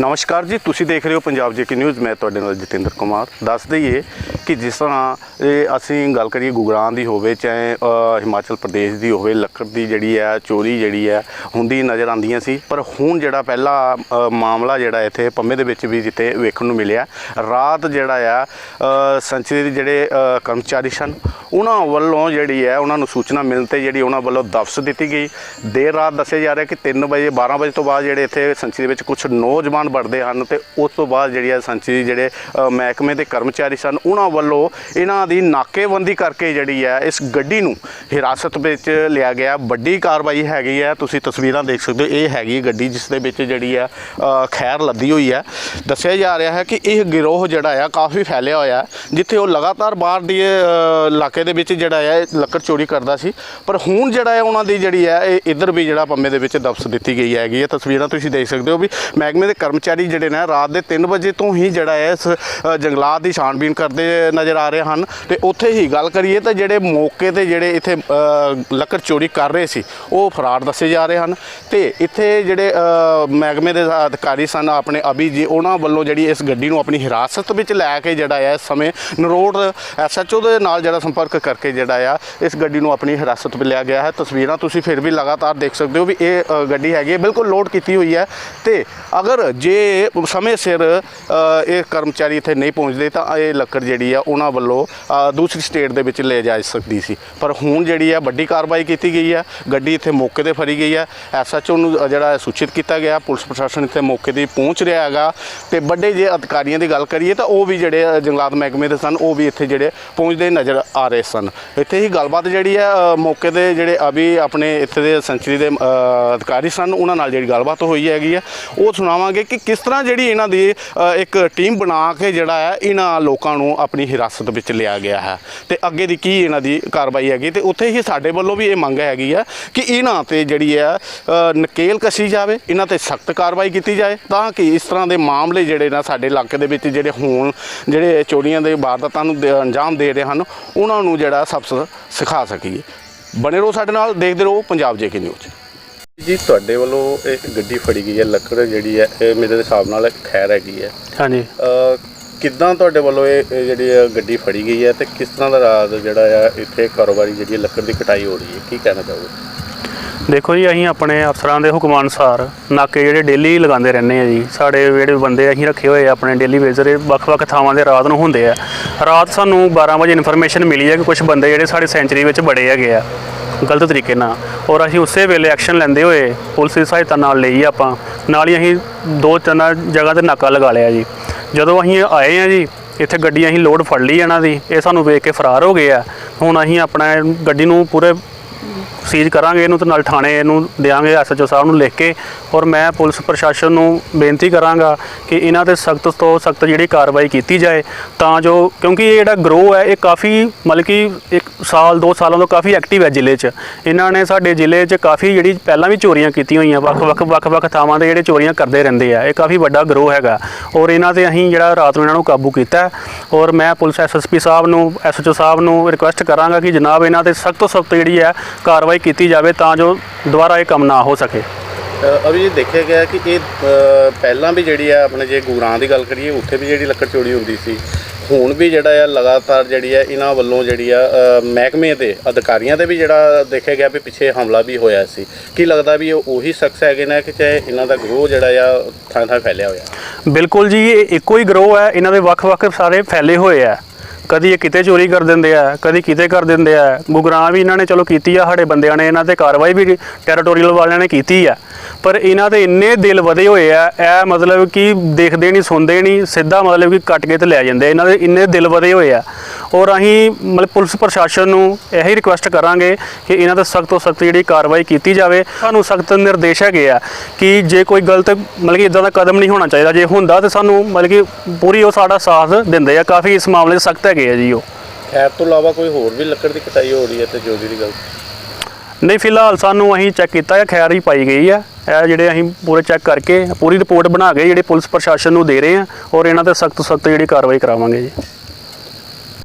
ਨਮਸਕਾਰ ਜੀ, ਤੁਸੀਂ ਦੇਖ ਰਹੇ ਹੋ ਪੰਜਾਬ ਜੇਕੇ ਨਿਊਜ਼। ਮੈਂ ਤੁਹਾਡੇ ਨਾਲ ਜਤਿੰਦਰ ਕੁਮਾਰ। ਦੱਸ ਦਈਏ ਕਿ ਜਿਸ ਤਰ੍ਹਾਂ ਇਹ ਅਸੀਂ ਗੱਲ ਕਰੀਏ ਗੁਗਰਾਨ ਦੀ ਹੋਵੇ ਚਾਹੇ ਹਿਮਾਚਲ ਪ੍ਰਦੇਸ਼ ਦੀ ਹੋਵੇ ਲੱਕੜ ਦੀ ਜਿਹੜੀ ਹੈ ਚੋਰੀ ਜਿਹੜੀ ਹੈ ਹੁੰਦੀ ਨਜ਼ਰ ਆਉਂਦੀਆਂ ਸੀ। ਪਰ ਹੁਣ ਜਿਹੜਾ ਪਹਿਲਾ ਮਾਮਲਾ ਜਿਹੜਾ ਇੱਥੇ ਪੰਮੇ ਦੇ ਵਿੱਚ ਵੀ ਜਿੱਥੇ ਵੇਖਣ ਨੂੰ ਮਿਲਿਆ ਰਾਤ ਜਿਹੜਾ ਆ ਅ, ਸੰਚਰੀ ਦੇ ਜਿਹੜੇ ਕਰਮਚਾਰੀ ਸਨ ਉਹਨਾਂ ਵੱਲੋਂ ਜਿਹੜੀ ਹੈ ਉਹਨਾਂ ਨੂੰ ਸੂਚਨਾ ਮਿਲਣ ਤੇ ਜਿਹੜੀ ਉਹਨਾਂ ਵੱਲੋਂ ਦਫਸ ਦਿੱਤੀ ਗਈ। ਦੇਰ ਰਾਤ ਦੱਸਿਆ ਜਾ ਰਿਹਾ ਕਿ 3 ਵਜੇ 12 ਵਜੇ ਤੋਂ ਬਾਅਦ ਜਿਹੜੇ ਇੱਥੇ ਸੰਚੀ ਦੇ ਵਿੱਚ ਕੁਝ ਨੌਜਵਾਨ ਵੜਦੇ ਹਨ ਤੇ ਉਸ ਤੋਂ ਬਾਅਦ ਜਿਹੜੀ ਹੈ ਸੰਚੀ ਜਿਹੜੇ ਮਹਿਕਮੇ ਦੇ ਕਰਮਚਾਰੀ ਸਨ ਉਹਨਾਂ ਵੱਲੋਂ ਇਹਨਾਂ ਦੀ ਨਾਕੇਬੰਦੀ ਕਰਕੇ ਜਿਹੜੀ ਹੈ ਇਸ ਗੱਡੀ ਨੂੰ ਹਿਰਾਸਤ ਵਿੱਚ ਲਿਆ ਗਿਆ। ਵੱਡੀ ਕਾਰਵਾਈ ਹੈਗੀ ਹੈ। ਤੁਸੀਂ ਤਸਵੀਰਾਂ ਦੇਖ ਸਕਦੇ ਹੋ, ਇਹ ਹੈਗੀ ਗੱਡੀ ਜਿਸ ਦੇ ਵਿੱਚ ਜਿਹੜੀ ਹੈ ਖੈਰ ਲੱਦੀ ਹੋਈ ਹੈ। ਦੱਸਿਆ ਜਾ ਰਿਹਾ ਹੈ ਕਿ ਇਹ ਗਿਰੋਹ ਜਿਹੜਾ ਆ, ਕਾਫੀ ਫੈਲਿਆ ਹੋਇਆ ਜਿੱਥੇ ਉਹ ਲਗਾਤਾਰ ਬਾਹਰ ਦੀ ਇਲਾਕੇ ਦੇ ਵਿੱਚ ਜਿਹੜਾ ਹੈ ਲੱਕੜ ਚੋਰੀ ਕਰਦਾ ਸੀ। ਪਰ ਹੁਣ ਜਿਹੜਾ ਹੈ ਉਹਨਾਂ ਦੀ ਜਿਹੜੀ ਹੈ ਇਹ ਇੱਧਰ ਵੀ ਜਿਹੜਾ ਪੰਮੇ ਦੇ ਵਿੱਚ ਦਫਸ ਦਿੱਤੀ ਗਈ ਹੈਗੀ ਹੈ। ਤਸਵੀਰਾਂ ਤੁਸੀਂ ਦੇਖ ਸਕਦੇ ਹੋ ਵੀ ਮਹਿਕਮੇ ਦੇ ਕਰਮਚਾਰੀ ਜਿਹੜੇ ਨੇ ਰਾਤ ਦੇ 3 ਵਜੇ ਤੋਂ ਹੀ ਜਿਹੜਾ ਹੈ ਇਸ ਜੰਗਲਾਤ ਦੀ ਛਾਣਬੀਨ ਕਰਦੇ ਨਜ਼ਰ ਆ ਰਹੇ ਹਨ। ਤੇ ਉੱਥੇ ਹੀ ਗੱਲ ਕਰੀਏ ਤਾਂ ਜਿਹੜੇ ਮੌਕੇ ਤੇ ਜਿਹੜੇ ਇੱਥੇ ਲੱਕੜ ਚੋਰੀ ਕਰ ਰਹੇ ਸੀ, ਉਹ ਫਰਾਰ ਦੱਸੇ ਜਾ ਰਹੇ ਹਨ ਤੇ ਇੱਥੇ ਜਿਹੜੇ ਮਹਿਕਮੇ ਦੇ ਅਧਿਕਾਰੀ ਸਨ ਆਪਣੇ ਅਭੀ ਜੀ, ਉਹਨਾਂ ਵੱਲੋਂ ਜਿਹੜੀ ਇਸ ਗੱਡੀ ਨੂੰ ਆਪਣੀ ਹਿਰਾਸਤ ਵਿੱਚ ਲੈ ਕੇ ਜਿਹੜਾ ਆ ਇਸ ਸਮੇਂ ਨਰੋੜ ਐਸਐਚਓ ਦੇ ਨਾਲ ਜਿਹੜਾ ਸੰਪਰਕ ਕਰਕੇ ਜਿਹੜਾ ਆ, ਇਸ ਗੱਡੀ ਨੂੰ ਆਪਣੀ ਹਿਰਾਸਤ ਵਿੱਚ ਲਿਆ ਗਿਆ ਹੈ। ਤਸਵੀਰਾਂ ਤੁਸੀਂ ਫਿਰ ਵੀ ਲਗਾਤਾਰ ਦੇਖ ਸਕਦੇ ਹੋ ਵੀ ਇਹ ਗੱਡੀ ਹੈਗੀ ਹੈ, ਬਿਲਕੁਲ ਲੋਡ ਕੀਤੀ ਹੋਈ ਹੈ ਤੇ ਅਗਰ ਜੇ ਸਮੇਂ ਸਿਰ ਇਹ ਕਰਮਚਾਰੀ ਇੱਥੇ ਨਹੀਂ ਪਹੁੰਚਦੇ ਤਾਂ ਇਹ ਲੱਕੜ ਜਿਹੜੀ ਆ, ਉਹਨਾਂ ਵੱਲੋਂ ਦੂਸਰੀ ਸਟੇਟ ਦੇ ਵਿੱਚ ਲੈ ਜਾ ਸਕਦੀ ਸੀ। ਪਰ ਹੁਣ ਜਿਹੜੀ ਹੈ ਵੱਡੀ ਕਾਰਵਾਈ ਕੀਤੀ ਗਈ ਹੈ ਗੱਡੀ ਇੱਥੇ ਮੌਕੇ ਤੇ ਫੜੀ ਗਈ ਹੈ ਐਸਐਚਓ ਨੂੰ ਜਿਹੜਾ ਸੂਚਿਤ ਕੀਤਾ ਗਿਆ, ਪੁਲਿਸ ਪ੍ਰਸ਼ਾਸਨ ਇੱਥੇ ਮੌਕੇ ਤੇ ਪਹੁੰਚ ਰਿਹਾ ਹੈਗਾ। ਤੇ ਵੱਡੇ ਜੇ ਅਧਿਕਾਰੀਆਂ ਦੀ ਗੱਲ ਕਰੀਏ ਤਾਂ ਉਹ ਵੀ ਜਿਹੜੇ ਜੰਗਲਾਤ ਮਹਿਕਮੇ ਦੇ ਸਨ, ਉਹ ਵੀ ਇੱਥੇ ਜਿਹੜੇ ਪਹੁੰਚਦੇ ਨਜ਼ਰ ਆ ਰਹੇ ਸਨ। ਇੱਥੇ ਹੀ ਗੱਲਬਾਤ ਜਿਹੜੀ ਹੈ ਮੌਕੇ ਦੇ ਜਿਹੜੇ ਅਭੀ ਆਪਣੇ ਇੱਥੇ ਦੇ ਸੈਂਚਰੀ ਦੇ ਅਧਿਕਾਰੀ ਸਨ, ਉਹਨਾਂ ਨਾਲ ਜਿਹੜੀ ਗੱਲਬਾਤ ਹੋਈ ਹੈਗੀ ਆ। ਉਹ ਸੁਣਾਵਾਂਗੇ ਕਿ ਕਿਸ ਤਰ੍ਹਾਂ ਜਿਹੜੀ ਇਹਨਾਂ ਦੀ ਇੱਕ ਟੀਮ ਬਣਾ ਕੇ ਜਿਹੜਾ ਹੈ ਇਹਨਾਂ ਲੋਕਾਂ ਨੂੰ ਆਪਣੀ ਹਿਰਾਸਤ ਵਿੱਚ ਲਿਆ ਗਿਆ ਹੈ। ਤੇ ਅੱਗੇ ਦੀ ਕੀ ਇਹਨਾਂ ਦੀ ਕਾਰਵਾਈ ਹੈਗੀ? ਤੇ ਉੱਥੇ ਹੀ ਸਾਡੇ ਵੱਲੋਂ ਵੀ ਇਹ ਮੰਗ ਹੈਗੀ ਹੈ ਕਿ ਇਹਨਾਂ ਤੇ ਜਿਹੜੀ ਹੈ ਨਕੇਲ ਕਸੀ ਜਾਵੇ ਇਹਨਾਂ ਤੇ ਸਖਤ ਕਾਰਵਾਈ ਕੀਤੀ ਜਾਏ ਤਾਂ ਕਿ ਇਸ ਤਰ੍ਹਾਂ ਦੇ ਮਾਮਲੇ ਜਿਹੜੇ ਨਾ ਸਾਡੇ ਇਲਾਕੇ ਦੇ ਵਿੱਚ ਜਿਹੜੇ ਹੋਣ ਜਿਹੜੇ ਚੋਰੀਆਂ ਦੇ ਵਾਰਦਾਤਾਂ ਨੂੰ ਦੇ- ਅੰਜਾਮ ਦੇ ਰਹੇ ਹਨ ਉਹਨਾਂ ਨੂੰ ਜਿਹੜਾ ਸਬਕ ਸਿਖਾ ਸਕੀਏ। ਬਣੇ ਰਹੋ ਸਾਡੇ ਨਾਲ ਦੇਖਦੇ ਰਹੋ ਪੰਜਾਬ ਜੇਕੇ ਨਿਊਜ਼। ਜੀ ਤੁਹਾਡੇ ਵੱਲੋਂ ਇੱਕ ਗੱਡੀ ਫੜੀ ਗਈ ਹੈ ਲੱਕੜ ਜਿਹੜੀ ਹੈ ਇਹ ਮੇਰੇ ਹਿਸਾਬ ਨਾਲ ਖੈਰ ਹੈਗੀ ਹੈ। ਹਾਂਜੀ। ਅ, ਕਿੱਦਾਂ ਤੁਹਾਡੇ ਵੱਲੋਂ ਇਹ ਇਹ ਜਿਹੜੀ ਹੈ ਗੱਡੀ ਫੜੀ ਗਈ ਹੈ ਤੇ ਕਿਸ ਤਰ੍ਹਾਂ ਦਾ ਰਾਜ ਜਿਹੜਾ ਆ ਇੱਥੇ ਕਾਰੋਬਾਰੀ ਜਿਹੜੀ ਲੱਕੜ ਦੀ ਕਟਾਈ ਹੋ ਰਹੀ ਹੈ, ਕੀ ਕਹਿਣਾ ਚਾਹੋਗੇ? ਦੇਖੋ ਜੀ, ਅਸੀਂ ਆਪਣੇ ਅਫਸਰਾਂ ਦੇ ਹੁਕਮਾਂ ਅਨੁਸਾਰ ਨਾਕੇ ਜਿਹੜੇ ਡੇਲੀ ਲਗਾਉਂਦੇ ਰਹਿੰਦੇ ਆ ਜੀ। ਸਾਡੇ ਜਿਹੜੇ ਬੰਦੇ ਅਸੀਂ ਰੱਖੇ ਹੋਏ ਆ ਆਪਣੇ ਡੇਲੀ ਵੇਜ਼ਰ ਇਹ ਵੱਖ-ਵੱਖ ਥਾਵਾਂ ਦੇ ਰਾਤ ਨੂੰ ਹੁੰਦੇ ਆ। ਰਾਤ ਸਾਨੂੰ 12 ਵਜੇ ਇਨਫੋਰਮੇਸ਼ਨ ਮਿਲੀ ਹੈ ਕਿ ਕੁਝ ਬੰਦੇ ਜਿਹੜੇ ਸਾਡੇ ਸੈਂਚਰੀ ਵਿੱਚ ਬੜੇ ਹੈਗੇ ਆ, ਗਲਤ ਤਰੀਕੇ ਨਾਲ। ਔਰ ਅਸੀਂ ਉਸੇ ਵੇਲੇ ਐਕਸ਼ਨ ਲੈਂਦੇ ਹੋਏ ਪੁਲਿਸ ਦੀ ਸਹਾਇਤਾ ਨਾਲ ਲਈ ਆਪਾਂ। ਨਾਲ ਹੀ ਅਸੀਂ ਦੋ ਤਿੰਨ ਜਗ੍ਹਾ ਤੇ ਨਾਕਾ ਲਗਾ ਲਿਆ ਜੀ। ਜਦੋਂ ਅਸੀਂ ਆਏ ਆ ਜੀ, ਇੱਥੇ ਗੱਡੀ ਅਸੀਂ ਲੋਡ ਫੜ ਲਈ ਇਹਨਾਂ ਦੀ, ਇਹ ਸਾਨੂੰ ਵੇਖ ਕੇ ਫਰਾਰ ਹੋ ਗਏ ਆ। ਹੁਣ ਅਸੀਂ ਆਪਣਾ ਗੱਡੀ ਨੂੰ ਪੂਰੇ ਸੀਜ਼ ਕਰਾਂਗੇ ਇਹਨੂੰ ਤੇ ਨਾਲ ਥਾਣੇ ਇਹਨੂੰ ਦੇਾਂਗੇ ਐਸਐਚਓ ਸਾਹਿਬ ਨੂੰ ਲਿਖ ਕੇ। ਔਰ ਮੈਂ ਪੁਲਿਸ ਪ੍ਰਸ਼ਾਸਨ ਨੂੰ ਬੇਨਤੀ ਕਰਾਂਗਾ ਕਿ ਇਹਨਾਂ ਤੇ ਸਖਤ ਤੋਂ ਸਖਤ ਜਿਹੜੀ ਕਾਰਵਾਈ ਕੀਤੀ ਜਾਏ ਤਾਂ ਜੋ, ਕਿਉਂਕਿ ਇਹ ਜਿਹੜਾ ਗਰੋ ਹੈ, ਇਹ ਕਾਫੀ ਮਤਲਬ ਕਿ ਇੱਕ ਸਾਲ, ਦੋ ਸਾਲਾਂ ਤੋਂ ਕਾਫੀ ਐਕਟਿਵ ਹੈ ਜ਼ਿਲ੍ਹੇ 'ਚ। ਇਹਨਾਂ ਨੇ ਸਾਡੇ ਜ਼ਿਲ੍ਹੇ 'ਚ ਕਾਫੀ ਜਿਹੜੀ ਪਹਿਲਾਂ ਵੀ ਚੋਰੀਆਂ ਕੀਤੀਆਂ ਹੋਈਆਂ ਵੱਖ-ਵੱਖ ਵੱਖ-ਵੱਖ ਥਾਵਾਂ ਤੇ ਜਿਹੜੇ ਚੋਰੀਆਂ ਕਰਦੇ ਰਹਿੰਦੇ ਆ। ਇਹ ਕਾਫੀ ਵੱਡਾ ਗਰੋ ਹੈਗਾ। ਔਰ ਇਹਨਾਂ ਤੇ ਅਸੀਂ ਜਿਹੜਾ ਰਾਤ ਨੂੰ ਇਹਨਾਂ ਨੂੰ ਕਾਬੂ ਕੀਤਾ ਔਰ ਮੈਂ ਪੁਲਿਸ ਐਸਐਸਪੀ ਸਾਹਿਬ ਨੂੰ ਐਸਐਚਓ ਸਾਹਿਬ ਨੂੰ ਰਿਕੁਐਸਟ ਕਰਾਂਗਾ ਕਿ ਜਨਾਬ ਇਹਨਾਂ ਤੇ ਸਖਤ ਤੋਂ ਸਖਤ ਜਿਹੜੀ ਹੈ ਕਾਰਵਾਈ ਕੀਤੀ ਜਾਵੇ ਤਾਂ ਜੋ ਦੁਬਾਰਾ ਇਹ ਕੰਮ ਨਾ ਹੋ ਸਕੇ। ਅਭੀ ਇਹ ਦੇਖਿਆ ਗਿਆ ਕਿ ਇਹ ਪਹਿਲਾਂ ਵੀ ਜਿਹੜੀ ਆ ਆਪਣੇ ਜੇ ਗੁਰਾਂ ਦੀ ਗੱਲ ਕਰੀਏ ਉੱਥੇ ਵੀ ਜਿਹੜੀ ਲੱਕੜ ਚੋਰੀ ਹੁੰਦੀ ਸੀ। ਹੁਣ ਵੀ ਜਿਹੜਾ ਆ ਲਗਾਤਾਰ ਜਿਹੜੀ ਆ ਇਹਨਾਂ ਵੱਲੋਂ ਜਿਹੜੀ ਆ ਮਹਿਕਮੇ ਦੇ ਅਧਿਕਾਰੀਆਂ ਤੇ ਵੀ ਜਿਹੜਾ ਦੇਖਿਆ ਗਿਆ ਵੀ ਪਿੱਛੇ ਹਮਲਾ ਵੀ ਹੋਇਆ ਸੀ। ਕੀ ਲੱਗਦਾ ਵੀ ਇਹ ਉਹੀ ਸ਼ਖਸ ਹੈਗੇ ਨੇ ਕਿ ਚਾਹੇ ਇਹਨਾਂ ਦਾ ਗਰੋਹ ਜਿਹੜਾ ਆ ਥਾਂ ਥਾਂ ਫੈਲਿਆ ਹੋਇਆ। ਬਿਲਕੁਲ ਜੀ ਇਹ ਇੱਕੋ ਹੀ ਗਰੋਹ ਹੈ। ਇਹਨਾਂ ਦੇ ਵੱਖ-ਵੱਖ ਸਾਰੇ ਫੈਲੇ ਹੋਏ ਆ। ਕਦੀ ਇਹ ਕਿਤੇ ਚੋਰੀ ਕਰ ਦਿੰਦੇ ਆ, ਕਦੀ ਕਿਤੇ ਕਰ ਦਿੰਦੇ ਆ। ਗੁਗਰਾਂ ਵੀ ਇਹਨਾਂ ਨੇ ਚਲੋ ਕੀਤੀ ਆ, ਸਾਡੇ ਬੰਦਿਆਂ ਨੇ ਇਹਨਾਂ ਤੇ ਕਾਰਵਾਈ ਵੀ ਟੈਰੀਟੋਰੀਅਲ ਵਾਲਿਆਂ ਨੇ ਕੀਤੀ ਆ। ਪਰ ਇਹਨਾਂ ਦੇ ਇੰਨੇ ਦਿਲ ਵਧੇ ਹੋਏ ਆ, ਇਹ ਮਤਲਬ ਕਿ ਦੇਖਦੇ ਨਹੀਂ, ਸੁਣਦੇ ਨਹੀਂ, ਸਿੱਧਾ ਮਤਲਬ ਕਿ ਕੱਟ ਕੇ ਤੇ ਲੈ ਜਾਂਦੇ ਇਹਨਾਂ ਦੇ ਇੰਨੇ ਦਿਲ ਵਧੇ ਹੋਏ ਆ। ਔਰ ਅਸੀਂ ਮਤਲਬ ਪੁਲਿਸ ਪ੍ਰਸ਼ਾਸਨ ਨੂੰ ਇਹੀ ਰਿਕੁਐਸਟ ਕਰਾਂਗੇ ਕਿ ਇਹਨਾਂ ਤੇ ਸਖਤ ਤੋਂ ਸਖਤ ਜਿਹੜੀ ਕਾਰਵਾਈ ਕੀਤੀ ਜਾਵੇ। ਸਾਨੂੰ ਸਖਤ ਨਿਰਦੇਸ਼ ਹੈਗੇ ਆ ਕਿ ਜੇ ਕੋਈ ਗਲਤ ਮਤਲਬ ਕਿ ਇਦਾਂ ਦਾ ਕਦਮ ਨਹੀਂ ਹੋਣਾ ਚਾਹੀਦਾ ਜੇ ਹੁੰਦਾ ਤੇ ਸਾਨੂੰ ਮਤਲਬ ਕਿ ਪੂਰੀ ਉਹ ਸਾਡਾ ਸਾਥ ਦਿੰਦੇ ਆ। ਕਾਫੀ ਇਸ ਮਾਮਲੇ 'ਚ ਸਖਤ ਹੈਗੇ ਆ ਜੀ ਉਹ। ਖੈਰ ਤੋਂ ਇਲਾਵਾ ਕੋਈ ਹੋਰ ਵੀ ਲੱਕੜ ਦੀ ਕਟਾਈ ਹੋ ਰਹੀ ਹੈ ਤੇ ਚੋਰੀ ਦੀ ਗੱਲ ਨਹੀਂ ਫਿਲਹਾਲ ਸਾਨੂੰ ਅਸੀਂ ਚੈੱਕ ਕੀਤਾ ਹੈ ਖੈਰ ਹੀ ਪਾਈ ਗਈ ਆ। ਇਹ ਜਿਹੜੇ ਅਸੀਂ ਪੂਰੇ ਚੈੱਕ ਕਰਕੇ ਪੂਰੀ ਰਿਪੋਰਟ ਬਣਾ ਕੇ ਜਿਹੜੇ ਪੁਲਿਸ ਪ੍ਰਸ਼ਾਸਨ ਨੂੰ ਦੇ ਰਹੇ ਆ ਔਰ ਇਹਨਾਂ ਤੇ ਸਖਤ ਸਖਤ ਜਿਹੜੀ ਕਾਰਵਾਈ ਕਰਾਵਾਂਗੇ ਜੀ।